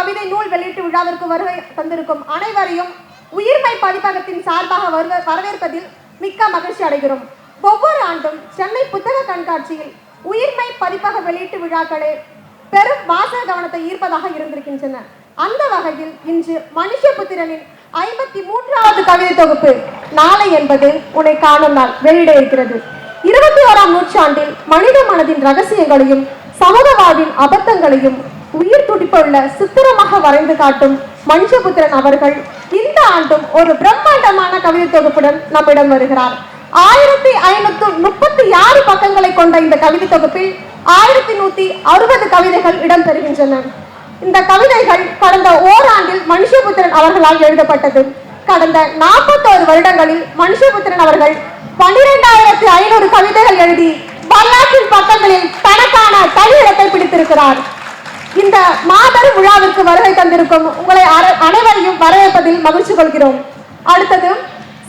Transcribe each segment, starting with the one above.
கவிதை நூல் வெளியீட்டு விழாவிற்கு வருகை தந்திருக்கும் அனைவரையும் உயிர்மை பதிப்பகத்தின் சார்பாக வரவேற்பதில் மிக்க மகிழ்ச்சி அடைகிறோம். ஒவ்வொரு ஆண்டும் சென்னை புத்தக கண்காட்சியில் உயிர்மை பதிப்பக வெளியீட்டு விழாக்களே பெரும் வாசக கவனத்தை ஈர்ப்பதாக இருந்திருக்கின்றன. அந்த வகையில் இன்று மனுஷபுத்திரனின் ஐம்பத்தி மூன்றாவது கவிதை தொகுப்பு நாளை என்பது உன்னை காணும் நாள் வெளியிட இருக்கிறது. இருபத்தி ஓராம் நூற்றாண்டில் மனித மனதின் ரகசியங்களையும் சமூக வாழ்வின் அபத்தங்களையும் உயிர் துடிப்புள்ள சித்திரமாக வரைந்து காட்டும் மனுஷபுத்திரன் அவர்கள் இந்த ஆண்டும் ஒரு பிரம்மாண்டமான கவிதை தொகுப்புடன் நம்மிடம் வருகிறார். ஆயிரத்தி ஐநூத்தி முப்பத்தி ஆறு பக்கங்களை கொண்ட இந்த கவிதை தொகுப்பில் ஆயிரத்தி நூத்தி அறுபது கவிதைகள் இடம்பெறுகின்றன இந்த கவிதைகள் கடந்த ஓராண்டில் மனுஷபுத்திரன் அவர்களால் எழுதப்பட்டது. கடந்த நாற்பத்தோரு வருடங்களில் மனுஷபுத்திரன் அவர்கள் பன்னிரெண்டாயிரத்தி ஐநூறு கவிதைகள் எழுதி வரலாற்றின் பக்கங்களில் தனக்கான தனி இடத்தை பிடித்திருக்கிறார். இந்த மாபெரும் விழாவிற்கு வருகை தந்திருக்கும் உங்களை அர- அனைவரையும் வரவேற்பதில் மகிழ்ச்சி கொள்கிறோம். அடுத்தது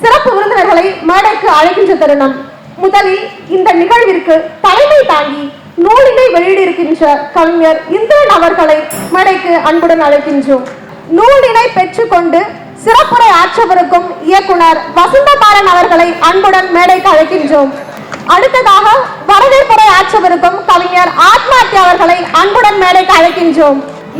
சிறப்பு விருந்தினர்களை மேடைக்கு அழைக்கின்ற தருணம். முதலில் இந்த நிகழ்விற்கு தலைமை தாங்கி நூலினை வெளியிட்டிருக்கின்ற கவிஞர் இந்திரன் அவர்களை மேடைக்கு அன்புடன் அழைக்கின்றோம். நூலினை பெற்றுக்கொண்டு சிறப்புரை ஆற்றவிருக்கும் இயக்குனர் வசந்தபாரன் அவர்களை அன்புடன் மேடைக்கு அழைக்கின்றோம். அடுத்ததாக வரவேற்புரை ஆற்றவிருக்கும் கவிஞர் ஆத்மாத்தியா அவர்களை அன்புடன் மேடைக்கு அழைக்கின்றோம்.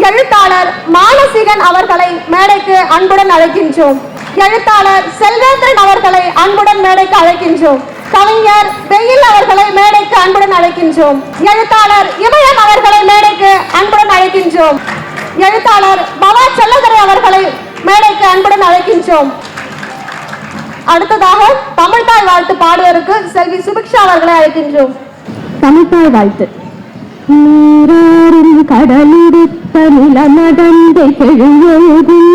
எழுத்தாளர் மானசீகன் அவர்களை மேடைக்கு அன்புடன் அழைக்கின்றோம். எழுத்தாளர் செல்வேந்திரன் அவர்களை அன்புடன் மேடைக்கு அழைக்கின்றோம். கவிஞர் வெயில் அவர்களை மேடைக்கு அன்புடன் அழைக்கின்றோம். எழுத்தாளர் இமயம் அவர்களை மேடைக்கு அன்புடன் அழைக்கின்றோம். எழுத்தாளர் பவா செல்லதுரை அவர்களை மேடைக்கு அன்புடன் அழைக்கின்றோம். அடுத்ததாக தமிழ்தாய் வாழ்த்து பாடுவதற்கு செல்வி சுபிக்ஷா அவர்களை அழைக்கின்றோம். தமிழ்தாய் வாழ்த்து. நீராறும் கடலுடுத்த நிலநடந்தை கெழுவதும்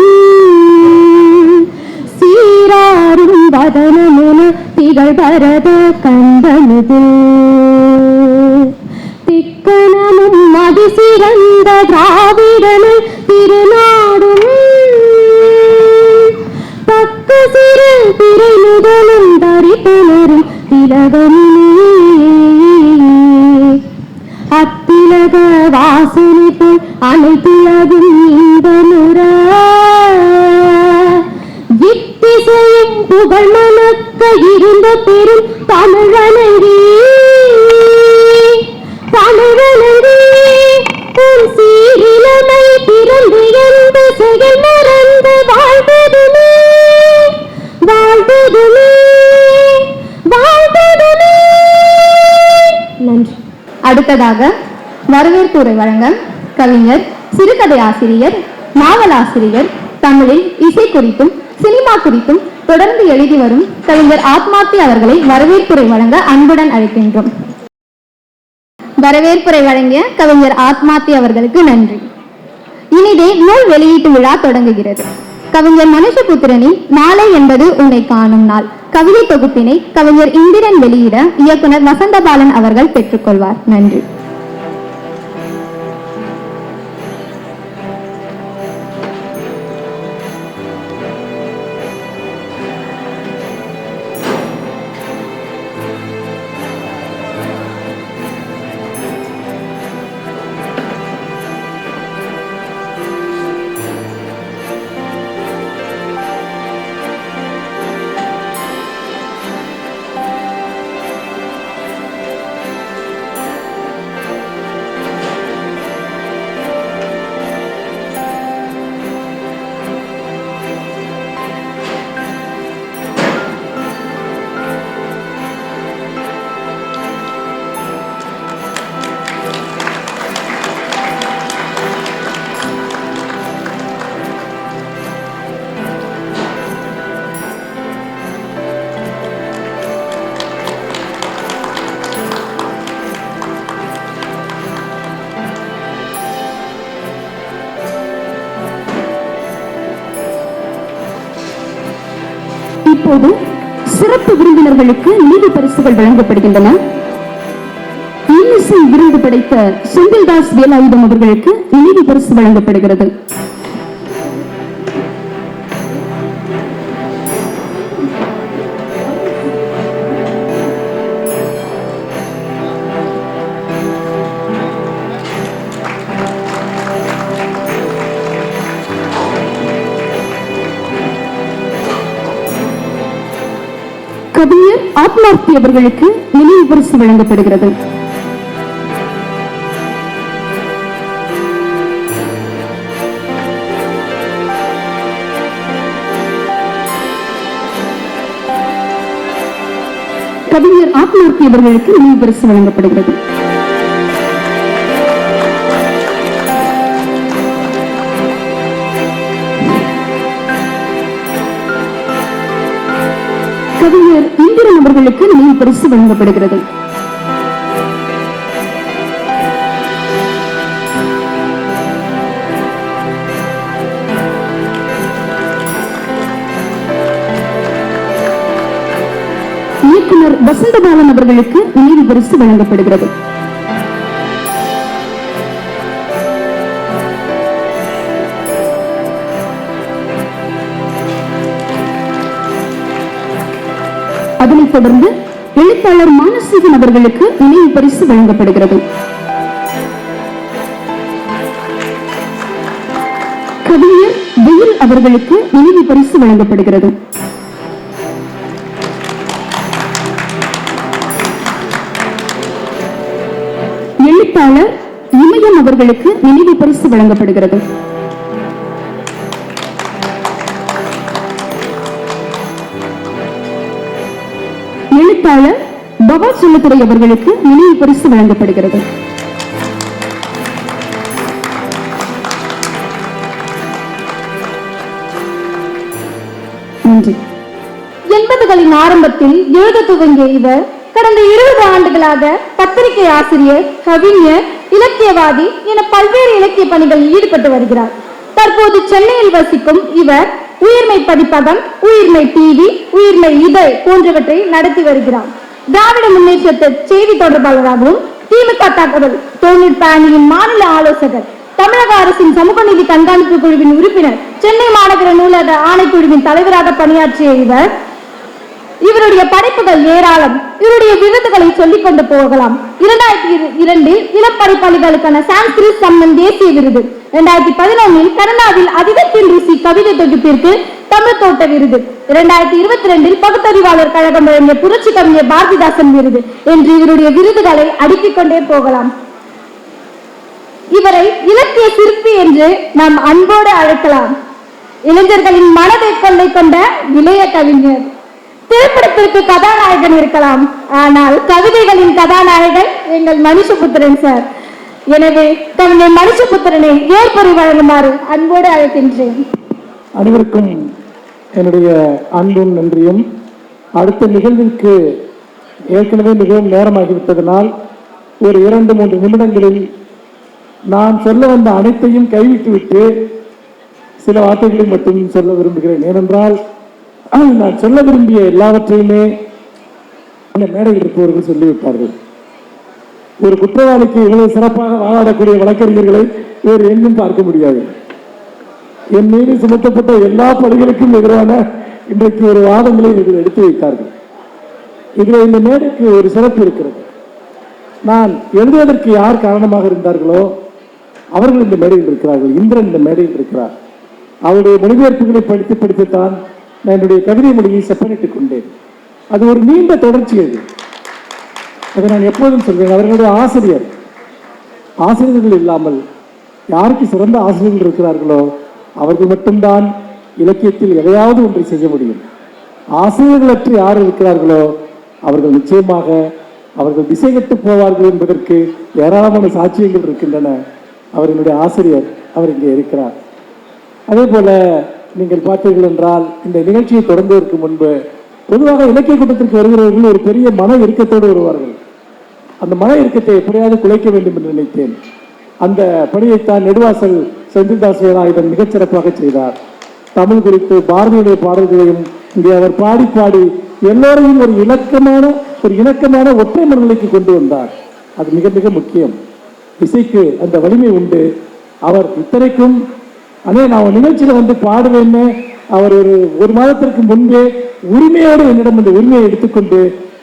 சீராறும் வதனமென திகழ் பரத கண்டனது. திக்கணமும் மதிசிறந்த திராவிடனை திருநாடும் சிறு திரை முதலும் தரிப்பனரும் திலகமிலே அத்திலக வாசனை போல் அனைத்திலகும் இன்பமுற புகழ் மணக்க இருந்த பெரும் தமிழனை அடுத்ததாக வரவேற்புரை வழங்க கவிஞர் சிறுகதை ஆசிரியர் நாவலாசிரியர் தமிழில் இசை குறித்தும் சினிமா குறித்தும் தொடர்ந்து எழுதி வரும் கவிஞர் ஆத்மாத்தி அவர்களை வரவேற்புரை வழங்க அன்புடன் அழைக்கின்றோம். வரவேற்புரை வழங்கிய கவிஞர் ஆத்மாத்தி அவர்களுக்கு நன்றி. இனிதே நூல் வெளியீட்டு விழா தொடங்குகிறது. கவிஞர் மனுஷபுத்திரனின் நாளை என்பது உன்னை காணும் நாள். கவிதை தொகுப்பினை கவிஞர் இந்திரன் வெளியிட இயக்குனர் வசந்தபாலன் அவர்கள் பெற்றுக்கொள்வார். நன்றி. இப்போது சிறப்பு விருந்தினர்களுக்கு நீதி பரிசுகள் வழங்கப்படுகின்றன. இன்னிசை விருது படைத்த செந்தில்தாஸ் வேலாயுதம் அவர்களுக்கு நீதி பரிசு வழங்கப்படுகிறது. கவிஞர் ஆத்மார்த்தி அவர்களுக்கு நினைவு பரிசு வழங்கப்படுகிறது. கவிஞர் ஆத்மார்த்தி அவர்களுக்கு நினைவு பரிசு வழங்கப்படுகிறது. கவிஞர் இந்திரன் அவர்களுக்கு நினைவு பரிசு வழங்கப்படுகிறது. இயக்குனர் வசந்தபாலன் அவர்களுக்கு நினைவு பரிசு வழங்கப்படுகிறது. தொடர்ந்து எழுத்தாளர் மானசீகன் அவர்களுக்கு நினைவு பரிசு வழங்கப்படுகிறது. கவிஞர் வெயில் அவர்களுக்கு நினைவு பரிசு வழங்கப்படுகிறது. எழுத்தாளர் இமயம் அவர்களுக்கு நினைவு பரிசு வழங்கப்படுகிறது. எழுத்தாளர் பவா செல்லத்துறை அவர்களுக்கு நினைவு பரிசு வழங்கப்படுகிறது. நன்றி. எண்பதுகளின் ஆரம்பத்தில் எழுத துவங்கிய இவர் கடந்த இருபது ஆண்டுகளாக பத்திரிகை ஆசிரியர் கவிஞர் இலக்கியவாதி என பல்வேறு இலக்கிய பணிகளில் ஈடுபட்டு வருகிறார். தற்போது சென்னையில் வசிக்கும் இவர் உயிர்மை பதிப்பகம் உயிர்மை டிவி உயிர்மை இதழ் போன்றவற்றை நடத்தி வருகிறார். திராவிட முன்னேற்றத்தை செய்தி தொடர்பாளராகவும் திமுக தகவல் தொழில்நுட்ப அணியின் மாநில ஆலோசகர் தமிழக அரசின் சமூக நீதி கண்காணிப்பு குழுவின் உறுப்பினர் சென்னை மாநகர நூலக ஆணைக்குழுவின் தலைவராக பணியாற்றிய இவர் இவருடைய படைப்புகள் ஏராளம். இவருடைய விருதுகளை சொல்லிக் கொண்டு போகலாம். இரண்டாயிரத்தி இரு- இரண்டில் இளம் படைப்பாளிகளுக்கான சான்ஸ்கிரிட் சம்மன் தேசிய விருது. இரண்டாயிரத்தி பதினொன்னில் கனடாவில் அதிகத்தின் ருசி கவிதை தொகுப்பிற்கு தமிழ் தோட்ட விருது. இரண்டாயிரத்தி இருபத்தி ரெண்டில் பகுத்தறிவாளர் கழகம் வழங்கிய புரட்சி கவிஞர் பாரதிதாசன் விருது என்று இவருடைய விருதுகளை அடுக்கிக் கொண்டே போகலாம். இவரை இலக்கிய சிற்பி என்று நாம் அன்போடு அழைக்கலாம். இளைஞர்களின் மனதை கொள்ளை கொண்ட இளைய கவிஞர். திரைப்படத்திற்கு கதாநாயகன் இருக்கலாம். ஆனால் கவிதைகளின் கதாநாயகன் எங்கள் மனுஷபுத்திரன் சார். எனவே தன்னுடைய மனுஷபுத்திரனை ஏற்பொறி வழங்குமாறு அன்போடு அழைக்கின்றேன். அனைவருக்கும் என்னுடைய அன்பும் நன்றியும். அடுத்த நிகழ்விற்கு ஏற்கனவே மிகவும் நேரமாகிவிட்டதனால் ஒரு இரண்டு மூன்று நிமிடங்களில் நான் சொல்ல வந்த அனைத்தையும் கைவிட்டுவிட்டு சில வார்த்தைகளை மட்டும் சொல்ல விரும்புகிறேன். ஏனென்றால் நான் சொல்ல விரும்பிய எல்லாவற்றையுமே அந்த மேடையில் இருப்பவர்கள் சொல்லிவிட்டார்கள் ஒரு குற்றவாளிக்கு இவ்வளவு சிறப்பாக வாழாடக்கூடிய வழக்கறிஞர்களை வேறு எங்கும் பார்க்க முடியாது. என் மீது சுமத்தப்பட்ட எல்லா பணிகளுக்கும் எதிரான இன்றைக்கு ஒரு வாதங்களை இதில் எடுத்து வைத்தார்கள். இதில் இந்த மேடைக்கு ஒரு சிறப்பு இருக்கிறது. நான் எழுதுவதற்கு யார் காரணமாக இருந்தார்களோ அவர்கள் இந்த மேடையில் இருக்கிறார்கள். இந்திரன் இந்த மேடையில் இருக்கிறார். அவருடைய மொழிபெயர்ப்புகளை படித்து படித்துத்தான் நான் என்னுடைய கவிதை மொழியை செப்பனிட்டுக் கொண்டேன். அது ஒரு நீண்ட தொடர்ச்சி அது. அதை நான் எப்போதும் சொல்வேன். அவர்களுடைய ஆசிரியர் ஆசிரியர்கள் இல்லாமல் யாருக்கு சிறந்த ஆசிரியர்கள் இருக்கிறார்களோ அவர்கள் மட்டும்தான் இலக்கியத்தில் எதையாவது ஒன்றை செய்ய முடியும். ஆசிரியர்களற்று யார் இருக்கிறார்களோ அவர்கள் நிச்சயமாக அவர்கள் திசை கட்டு போவார்கள் என்பதற்கு ஏராளமான சாட்சியங்கள் இருக்கின்றன. அவர் என்னுடைய ஆசிரியர் அவர் இங்கே இருக்கிறார். அதே போல நீங்கள் பார்த்தீர்கள் என்றால் இந்த நிகழ்ச்சியை தொடங்குவதற்கு முன்பு பொதுவாக இலக்கிய கூட்டத்திற்கு வருகிறவர்கள் ஒரு பெரிய மன இறுக்கத்தோடு வருவார்கள். அந்த மன இறுக்கத்தை எப்படியாவது குலைக்க வேண்டும் என்று நினைத்தேன். அந்த பணியைத்தான் நெடுவாசல் செந்தில்தாஸ் வேலாயுதன் மிகச்சிறப்பாக செய்தார். தமிழ் குறித்து பாரதியுடைய பாடல்களையும் இங்கே அவர் பாடி பாடி எல்லோரையும் ஒரு இலக்கமான ஒரு இணக்கமான ஒற்றை மனநிலைக்கு கொண்டு வந்தார். அது மிக மிக முக்கியம். இசைக்கு அந்த வலிமை உண்டு. அவர் இத்தனைக்கும் அதே நான் ஒரு வந்து பாடுவேன்னு அவர் ஒரு ஒரு மாதத்திற்கு முன்பே உரிமையோடு என்னிடம் அந்த உரிமையை எடுத்துக்கொண்டு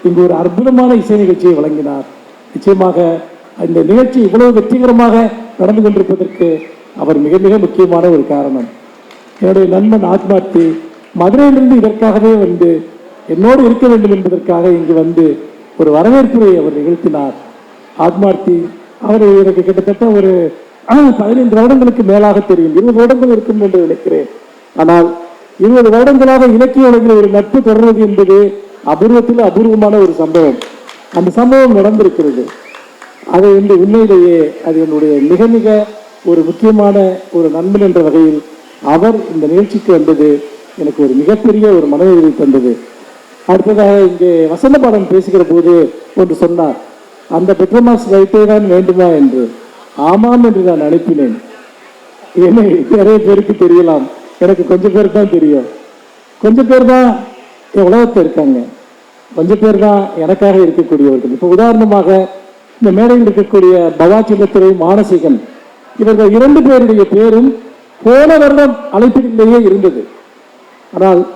இங்கு ஒரு அற்புதமான இசை நிகழ்ச்சியை வழங்கினார். நிச்சயமாக இந்த நிகழ்ச்சி இவ்வளவு வெற்றிகரமாக நடந்து கொண்டிருப்பதற்கு அவர் மிக மிக முக்கியமான ஒரு காரணம். என்னுடைய நண்பன் ஆத்மார்த்தி மதுரையிலிருந்து இதற்காகவே வந்து என்னோடு இருக்க வேண்டும் என்பதற்காக இங்கு வந்து ஒரு வரவேற்புரை அவர் நிகழ்த்தினார். ஆத்மார்த்தி அவர் எனக்கு கிட்டத்தட்ட ஒரு ஆனால் பதினைந்து வருடங்களுக்கு மேலாக தெரியும். இருபது வருடங்கள் இருக்கும் என்று நினைக்கிறேன். ஆனால் இருபது வருடங்களாக இலக்கிய உலகில் ஒரு நட்பு தொடர்வது என்பது அபூர்வத்தில் அபூர்வமான ஒரு சம்பவம். அந்த சம்பவம் நடந்திருக்கிறது. அதை வந்து உண்மையிலேயே அது என்னுடைய மிக மிக ஒரு முக்கியமான ஒரு நண்பன் என்ற வகையில் அவர் இந்த நிகழ்ச்சிக்கு வந்தது எனக்கு ஒரு மிகப்பெரிய ஒரு மனநிலை தந்தது. அடுத்ததாக இங்கே வசந்த பாடம் பேசுகிற போது ஒன்று சொன்னார் அந்த பெட்ரோமாஸ் வைத்தே தான் வேண்டுமா? என்று. ஆமாம் என்று நான் அனுப்பினேன். ஏன்னா நிறைய பேருக்கு தெரியலாம். எனக்கு கொஞ்சம் பேர் தான் தெரியும். கொஞ்சம் பேர் தான் என் உலகத்தில் இருக்காங்க. கொஞ்சம் பேர் தான் எனக்காக இருக்கக்கூடியவர்கள். இப்போ உதாரணமாக இந்த மேடையில் இருக்கக்கூடிய பவா மானசிகன் இவர்கள் இரண்டு பேருடைய பேரும் போன வருடம் அழைப்பிலேயே இருந்தது. ஆனால்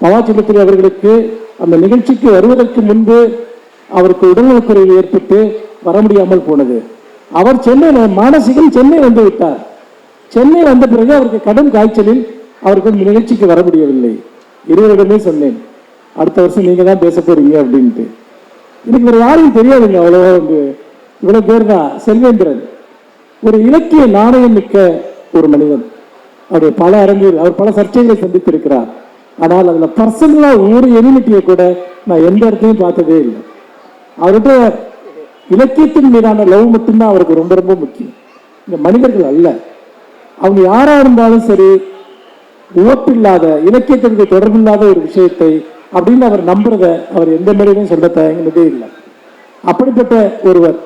பவா அவர்களுக்கு அந்த நிகழ்ச்சிக்கு வருவதற்கு முன்பு அவருக்கு உடல்நலக்குறைவு ஏற்பட்டு வர முடியாமல் போனது. அவர் சென்னை மானசிகம் சென்னை வந்து விட்டார். சென்னை வந்த பிறகு அவருக்கு கடும் காய்ச்சலில் அவருக்கு நிகழ்ச்சிக்கு வர முடியவில்லை. இருவரிடமே சொன்னேன். அடுத்த வருஷம் நீங்கள் தான் பேச போறீங்க அப்படின்ட்டு. எனக்கு ஒரு யாரையும் தெரியாதுங்க அவ்வளவா வந்து. பேர் தான் செல்வேந்திரன். ஒரு இலக்கிய நாணயம் மிக்க ஒரு மனிதன். அவருடைய பல அரங்கில் அவர் பல சர்ச்சைகளை சந்தித்திருக்கிறார். ஆனால் அதில் பர்சனலாக ஒரு எலிமிட்டியை கூட நான் எந்த இடத்தையும் பார்த்ததே இல்லை. அவர்கிட்ட இலக்கியத்தின் மீதான லவ் மட்டும்தான் அவருக்கு ரொம்ப ரொம்ப முக்கியம். இந்த மனிதர்கள் அல்ல. அவங்க யாரா இருந்தாலும் சரி உவப்பில்லாத இலக்கியத்திற்கு தொடர்பில்லாத ஒரு விஷயத்தை அப்படின்னு அவர் நம்புறத அவர் எந்த மாதிரியும் சொல்ல தயங்கினதே இல்லை. அப்படிப்பட்ட ஒருவர்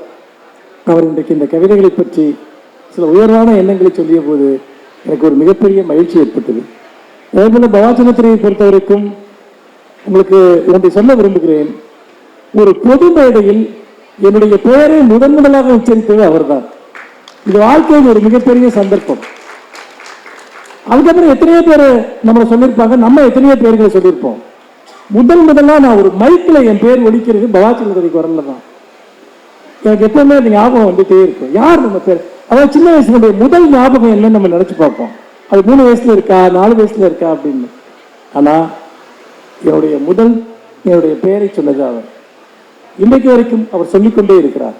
அவர் இன்றைக்கு இந்த கவிதைகளை பற்றி சில உயர்வான எண்ணங்களை சொல்லிய போது எனக்கு ஒரு மிகப்பெரிய மகிழ்ச்சி ஏற்பட்டது. அதே போல பவாச்சனத்திரையை பொறுத்தவரைக்கும் உங்களுக்கு ஒன்றை சொல்ல விரும்புகிறேன். ஒரு பொது மேடையில் என்னுடைய பெயரை முதன் முதலாக உச்சரித்தது அவர்தான். இது வாழ்க்கையில் ஒரு மிகப்பெரிய சந்தர்ப்பம். அதுக்கப்புறம் எத்தனையோ பேர் நம்மளை சொல்லியிருப்பாங்க நம்ம எத்தனையோ பேர்களை சொல்லியிருப்போம். முதல் முதலா நான் ஒரு மைக்கில் என் பேர் ஒலிக்கிறது பவாச்சலத்துறை குரலில் தான். எனக்கு எப்பவுமே அந்த ஞாபகம் வந்துட்டே இருக்கும். யார் நம்ம பேர்? அதாவது சின்ன வயசுல முதல் ஞாபகம் என்னன்னு நம்ம நினச்சி பார்ப்போம். அது மூணு வயசுல இருக்கா நாலு வயசுல இருக்கா அப்படின்னு. ஆனால் என்னுடைய முதல் என்னுடைய பெயரை சொன்னது அவர். இன்றைக்கு வரைக்கும் அவர் சொல்லிக்கொண்டே இருக்கிறார்.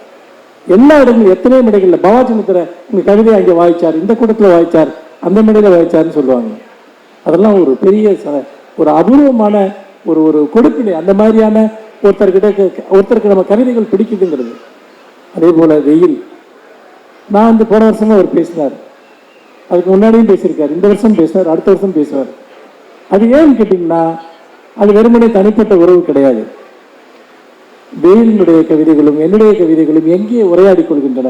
எல்லா இடங்களும் எத்தனை மேடைகள்ல பவாச்சந்திர உங்கள் கவிதை அங்கே வாய்ச்சார் இந்த கூட்டத்தில் வாய்ச்சார் அந்த மடையில் வாய்ச்சார்னு சொல்லுவாங்க. அதெல்லாம் ஒரு பெரிய ஒரு அபூர்வமான ஒரு ஒரு கொடுப்பினை. அந்த மாதிரியான ஒருத்தர்கிட்ட ஒருத்தருக்கு நம்ம கவிதைகள் பிடிக்குதுங்கிறது. அதே போல் வெயில். நான் வந்து போன வருஷமா அவர் பேசினார். அதுக்கு முன்னாடியும் பேசியிருக்கார். இந்த வருஷம் பேசுவார் அடுத்த வருஷம் பேசுவார். அது ஏன்னு கேட்டிங்கன்னா அது வெறுமனே தனிப்பட்ட உறவு கிடையாது. வெயிலினுடைய கவிதைகளும் என்னுடைய கவிதைகளும் எங்கே உரையாடி கொள்கின்றன?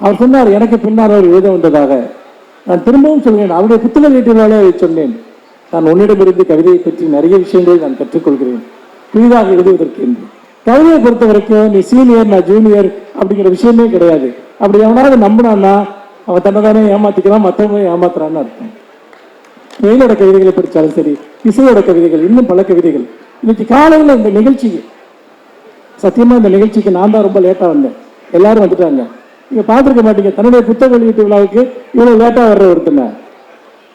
அவர் சொன்னார் எனக்கு பின்னால் அவர் எழுத வந்ததாக. நான் திரும்பவும் சொல்கிறேன் அவருடைய புத்தக வீட்டினாலே அதை சொன்னேன். நான் உன்னிடமிருந்து கவிதையை பற்றி நிறைய விஷயங்களை நான் கற்றுக்கொள்கிறேன். புதிதாக எழுதுவதற்கு என்று. கவிதையை பொறுத்த வரைக்கும் நீ சீனியர் நான் ஜூனியர் அப்படிங்கிற விஷயமே கிடையாது. அப்படி எவனாவது நம்பினான்னா அவன் தன்னை தானே ஏமாத்திக்கிறான் மற்றவங்க ஏமாத்துறான்னு அர்த்தம். வெயிலோட கவிதைகளை படித்தாலும் சரி இசையோட கவிதைகள் இன்னும் பல கவிதைகள். இன்னைக்கு காலையில் இந்த நிகழ்ச்சி சத்தியமாக இந்த நிகழ்ச்சிக்கு நான் தான் ரொம்ப லேட்டாக வந்தேன். எல்லாரும் வந்துட்டாங்க. நீங்கள் பார்த்துருக்க மாட்டீங்க. தன்னுடைய புத்தக வெளியீட்டு விழாவுக்கு இவ்வளோ லேட்டாக வர்ற ஒருத்தனை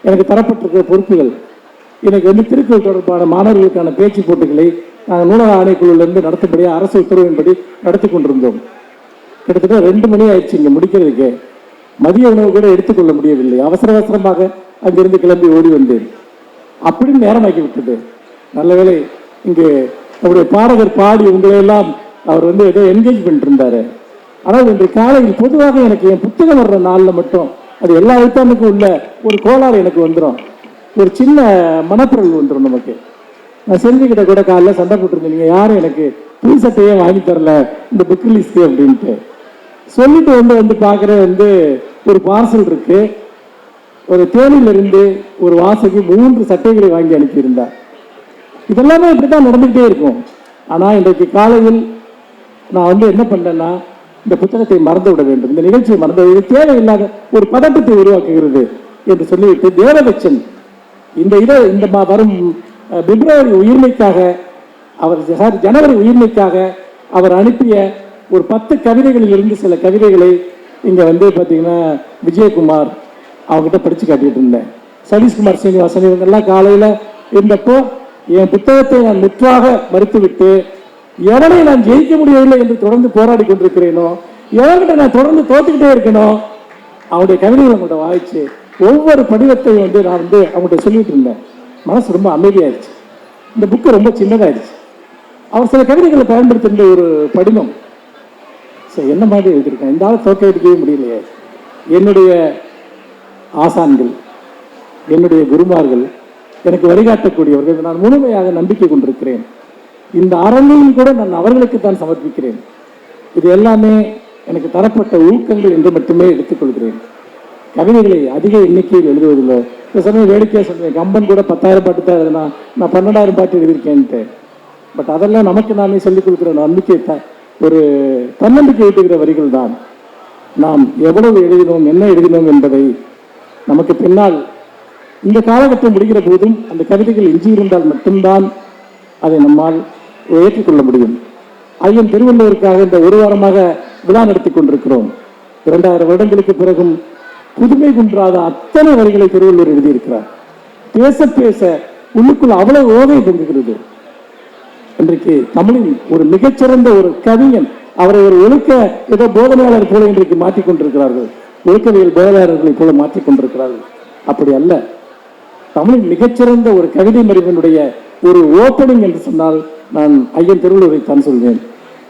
எனக்கு தரப்பட்டிருக்கிற பொறுப்புகள் எனக்கு வந்து திருக்குறள் தொடர்பான மாணவர்களுக்கான பேச்சு போட்டிகளை நாங்கள் நூலக ஆணைக்குழுவிலிருந்து நடத்தும்படியாக அரசு உத்தரவின்படி நடத்தி கொண்டிருந்தோம். கிட்டத்தட்ட ரெண்டு மணி ஆயிடுச்சு இங்கே முடிக்கிறதுக்கு. மதிய உணவு கூட எடுத்துக்கொள்ள முடியவில்லை. அவசர அவசரமாக அங்கிருந்து கிளம்பி ஓடி வந்தேன். அப்படின்னு நேரமாக்கி விட்டது நல்ல வேளை இங்கே அவருடைய பாடகர் பாடி உங்களையெல்லாம் அவர் வந்து ஏதோ என்கேஜ் பண்ணிட்டு ஆனால் இன்று காலையில் பொதுவாக எனக்கு என் புத்தகம் வர்ற நாளில் மட்டும் அது எல்லா எழுத்தாண்டுக்கும் உள்ள ஒரு கோளாறு எனக்கு வந்துடும் ஒரு சின்ன மனப்பிரல் வந்துடும் நமக்கு. நான் செல்விக்கிட்ட கூட காலைல சண்டை போட்டிருந்தேன் யாரும் எனக்கு புது சட்டையே வாங்கி தரல இந்த புக் லிஸ்ட் அப்படின்ட்டு. சொல்லிட்டு வந்து வந்து பார்க்குற வந்து ஒரு பார்சல் இருக்கு. ஒரு தேனிலிருந்து ஒரு வாசகி மூன்று சட்டைகளை வாங்கி அனுப்பியிருந்தார். இதெல்லாமே இப்படித்தான் நடந்துகிட்டே இருக்கும். ஆனா இன்றைக்கு காலையில் நான் வந்து என்ன பண்ணேன்னா இந்த புத்தகத்தை மறந்து விட வேண்டும். இந்த நிகழ்ச்சியை மறந்து இது தேவையில்லாத ஒரு பதட்டத்தை உருவாக்குகிறது என்று சொல்லிவிட்டு தேவதச்சன் இந்த இதை இந்த வரும் பிப்ரவரி உயிர்மைக்காக அவர் ஜனவரி உயிர்மைக்காக அவர் அனுப்பிய ஒரு பத்து கவிதைகளில் இருந்து சில கவிதைகளை இங்க வந்து பார்த்தீங்கன்னா விஜயகுமார் அவங்ககிட்ட படிச்சு காட்டிட்டு இருந்தேன். சதீஷ்குமார் சீனிவாசன் இவங்கெல்லாம் காலையில இருந்தப்போ என் புத்தகத்தை நான் முற்றாக மறுத்துவிட்டு எவனை நான் ஜெயிக்க முடியவில்லை என்று தொடர்ந்து போராடி கொண்டிருக்கிறேனோ எவன்கிட்ட நான் தொடர்ந்து தோத்துக்கிட்டே இருக்கணும் அவனுடைய கவிதைகளை அவங்கள்ட்ட வாய்ச்சு. ஒவ்வொரு படிவத்தையும் வந்து நான் வந்து அவங்கள்ட்ட சொல்லிட்டு இருந்தேன். மனசு ரொம்ப அமைதியாயிருச்சு இந்த புக்கு ரொம்ப சின்னதாயிருச்சு அவர் சில கவிதைகளை பயன்படுத்திருந்த ஒரு படிமம் சரி என்ன மாதிரி எழுதியிருக்கேன்? இந்த ஆள் தோக்க முடியலையே. என்னுடைய ஆசான்கள் என்னுடைய குருமார்கள் எனக்கு வழிகாட்டக்கூடியவர்கள். நான் முழுமையாக நம்பிக்கை கொண்டிருக்கிறேன். இந்த அரங்கையும் கூட நான் அவர்களுக்கு தான் சமர்ப்பிக்கிறேன். இது எல்லாமே எனக்கு தரப்பட்ட ஊக்கங்கள் என்று மட்டுமே எடுத்துக்கொள்கிறேன். கவிதைகளை அதிக எண்ணிக்கையில் எழுதுவதில்லை. இந்த சமயம் வேடிக்கையாக சொல்றேன் கம்பன் கூட பத்தாயிரம் பாட்டு தான் எழுதினா நான் பன்னெண்டாயிரம் பாட்டு எழுதியிருக்கேன்ட்டு. பட் அதெல்லாம் நமக்கு நாமே சொல்லிக் கொடுக்குற நம்பிக்கை தான் ஒரு தன்னம்பிக்கை ஊட்டுகிற வரிகள் தான். நாம் எவ்வளவு எழுதினோம் என்ன எழுதினோம் என்பதை நமக்கு பின்னால் இந்த காலகட்டம் முடிகிற போதும் அந்த கவிதைகள் எஞ்சியிருந்தால் மட்டும்தான் அதை நம்மால் ஏற்றுக்கொள்ள முடியும். ஐயன் திருவள்ளுவருக்காக இந்த ஒரு வாரமாக விழா நடத்தி கொண்டிருக்கிறோம். இரண்டாயிரம் வருடங்களுக்கு பிறகும் புதுமை குன்றாத அத்தனை வரிகளை திருவள்ளுவர் எழுதியிருக்கிறார். பேச பேச உள்ளுக்குள் அவ்வளவு ஓகை பொங்குகிறது. இன்றைக்கு தமிழின் ஒரு மிகச்சிறந்த ஒரு கவிஞன் அவரை ஒரு ஒழுக்க ஏதோ போதனையாளர் போல இன்றைக்கு மாற்றிக் கொண்டிருக்கிறார்கள். ஒழுக்கவியல் போதனையாளர்களைப் போல மாற்றிக் கொண்டிருக்கிறார்கள். அப்படி அல்ல. தமிழ் மிகச்சிறந்த ஒரு கவிதை மறிவனுடைய ஒரு ஓப்பனிங் என்று சொன்னால் நான் ஐயன் திருவள்ளுவரை தான் சொல்வேன்.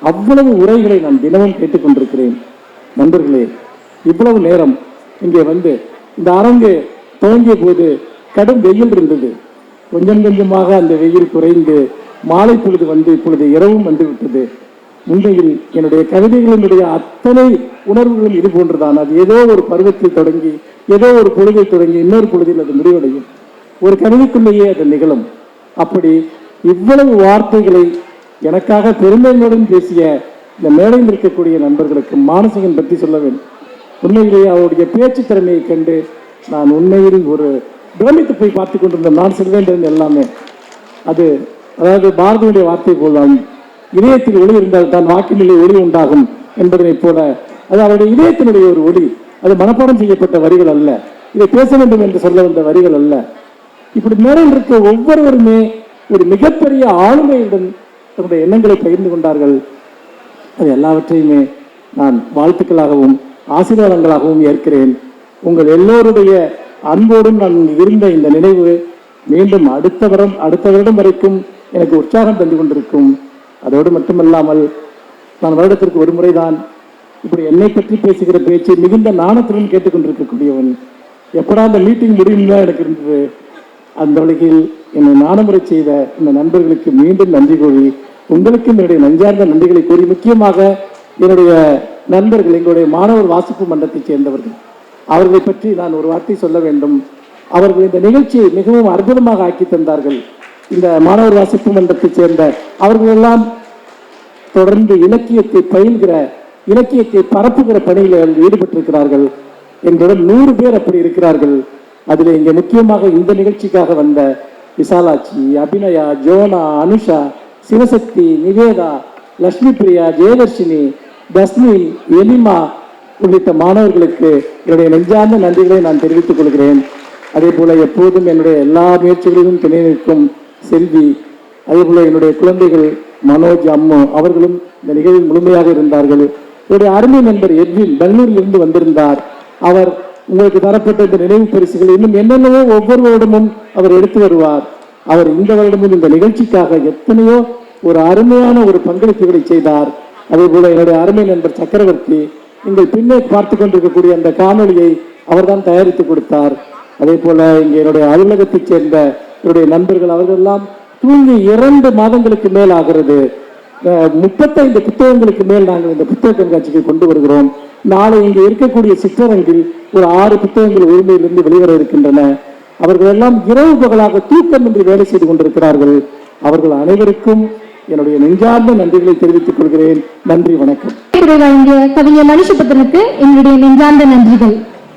அவ்வளவு உரைகளை நான் தினமும் கேட்டுக்கொண்டிருக்கிறேன். நண்பர்களே இவ்வளவு நேரம் இங்கே வந்து இந்த அரங்கு துவங்கிய போது கடும் வெயில் இருந்தது. கொஞ்சம் கொஞ்சமாக அந்த வெயில் குறைந்து மாலை பொழுது வந்து இப்பொழுது இரவும் வந்து விட்டது உண்மையில் என்னுடைய கவிதைகளினுடைய அத்தனை உணர்வுகளும் இது போன்றுதான். அது ஏதோ ஒரு பருவத்தில் தொடங்கி ஏதோ ஒரு பொழுதில் தொடங்கி இன்னொரு பொழுதில் அது முடிவடையும். ஒரு கணினிக்குள்ளேயே அது நிகழும். அப்படி இவ்வளவு வார்த்தைகளை எனக்காக பெருமைகளுடன் பேசிய இந்த மேடையில் இருக்கக்கூடிய நண்பர்களுக்கு மானசீகன் பற்றி சொல்ல வேண்டும். உண்மையிலேயே அவருடைய பேச்சு திறமையை கண்டு நான் உண்மையில் ஒரு பிரமித்து போய் பார்த்து கொண்டிருந்தேன் நான் செல்வேன் எல்லாமே. அது அதாவது பாரதியுடைய வார்த்தை போல்தான் இதயத்தில் ஒளி இருந்தால் தான் வாக்கினிலே ஒளி உண்டாகும் என்பதனைப் போல அது அவருடைய இதயத்தினுடைய ஒரு ஒளி. அது மனப்பாடம் செய்யப்பட்ட வரிகள் அல்ல. இதை பேச வேண்டும் என்று சொல்ல வந்த வரிகள் அல்ல. இப்படி மேலே இருக்க ஒவ்வொருவருமே ஒரு மிகப்பெரிய ஆளுமையுடன் தன்னுடைய எண்ணங்களை பகிர்ந்து கொண்டார்கள். அது எல்லாவற்றையுமே நான் வாழ்த்துக்களாகவும் ஆசீர்வாதங்களாகவும் ஏற்கிறேன். உங்கள் எல்லோருடைய அன்போடும் நான் இருந்த இந்த நினைவு மீண்டும் அடுத்த வரம் அடுத்த வருடம் வரைக்கும் எனக்கு உற்சாகம் தந்து கொண்டிருக்கும். அதோடு மட்டுமல்லாமல் நான் வருடத்திற்கு ஒரு முறைதான் இப்படி என்னை பற்றி பேசுகிற பேச்சு மிகுந்த நாணத்துடன் கேட்டுக்கொண்டிருக்கக்கூடியவன். எப்படா அந்த மீட்டிங் முடியும் தான் எனக்கு இருந்தது. அந்த வழியில் என்னை நாணமுறை செய்த இந்த நண்பர்களுக்கு மீண்டும் நன்றி கூறி உங்களுக்கும் என்னுடைய நஞ்சார்ந்த நன்றிகளை கூறி முக்கியமாக என்னுடைய நண்பர்கள் எங்களுடைய மாணவர் வாசிப்பு மன்றத்தைச் சேர்ந்தவர்கள். அவர்களை பற்றி நான் ஒரு வார்த்தை சொல்ல வேண்டும். அவர்கள் இந்த நிகழ்ச்சியை மிகவும் அற்புதமாக ஆக்கி தந்தார்கள். இந்த மாணவர் வாசிப்பு மன்றத்தைச் சேர்ந்த அவர்களெல்லாம் தொடர்ந்து இலக்கியத்தை பயில்கிற இலக்கியத்தை பரப்புகிற பணியில் ஈடுபட்டிருக்கிறார்கள். எங்களிடம் நூறு பேர் அப்படி இருக்கிறார்கள். அதில் இங்கே முக்கியமாக இந்த நிகழ்ச்சிக்காக வந்த விசாலாட்சி அபிநயா ஜோனா அனுஷா சிவசக்தி நிவேதா லக்ஷ்மி பிரியா ஜெயதர்ஷினி தஸ்மின் எலிமா உள்ளிட்ட மாணவர்களுக்கு என்னுடைய நெஞ்சார்ந்த நன்றிகளை நான் தெரிவித்துக் கொள்கிறேன். அதே போல் எப்போதும் என்னுடைய எல்லா முயற்சிகளிலும் துணை நிற்கும் செல்வி அதே போல் என்னுடைய குழந்தைகள் மனோஜ் அம்மு அவர்களும் இந்த நிகழ்வில் முழுமையாக இருந்தார்கள். என்னுடைய அருமை நண்பர் எட்வின் பெங்களூரில் இருந்து வந்திருந்தார். அவர் உங்களுக்கு தரப்பட்ட இந்த நினைவு பரிசுகள் இன்னும் என்னென்னவோ ஒவ்வொரு வருடமும் அவர் எடுத்து வருவார். அவர் இந்த வருடமும் இந்த நிகழ்ச்சிக்காக எத்தனையோ ஒரு அருமையான ஒரு பங்களிப்புகளை செய்தார். அதே போல என்னுடைய அருமை நண்பர் சக்கரவர்த்தி நீங்கள் பின்னே பார்த்து கொண்டிருக்கக்கூடிய அந்த காணொளியை அவர்தான் தயாரித்து கொடுத்தார். அதே போல இங்கே என்னுடைய அலுவலகத்தைச் சேர்ந்த என்னுடைய நண்பர்கள் அவர்கள் எல்லாம் தூங்கி இரண்டு மாதங்களுக்கு மேல் ஆகிறது. முப்பத்தைந்து புத்தகங்களுக்கு மேல் நாங்கள் இந்த புத்தக கண்காட்சிக்கு கொண்டு வருகிறோம். நாளை இங்கே இருக்கக்கூடிய சிற்றரங்கில் ஒரு ஆறு புத்தகங்கள் உரிமையிலிருந்து வெளிவர இருக்கின்றன. அவர்கள் எல்லாம் இரவு பகலாக தூக்கமின்றி வேலை செய்து கொண்டிருக்கிறார்கள். அவர்கள் அனைவருக்கும் என்னுடைய நெஞ்சார்ந்த நன்றிகளை தெரிவித்துக் கொள்கிறேன். நன்றி வணக்கம். வழங்கிய கவிஞர் மனுஷபுத்திரனுக்கு என்னுடைய நெஞ்சார்ந்த நன்றிகள்.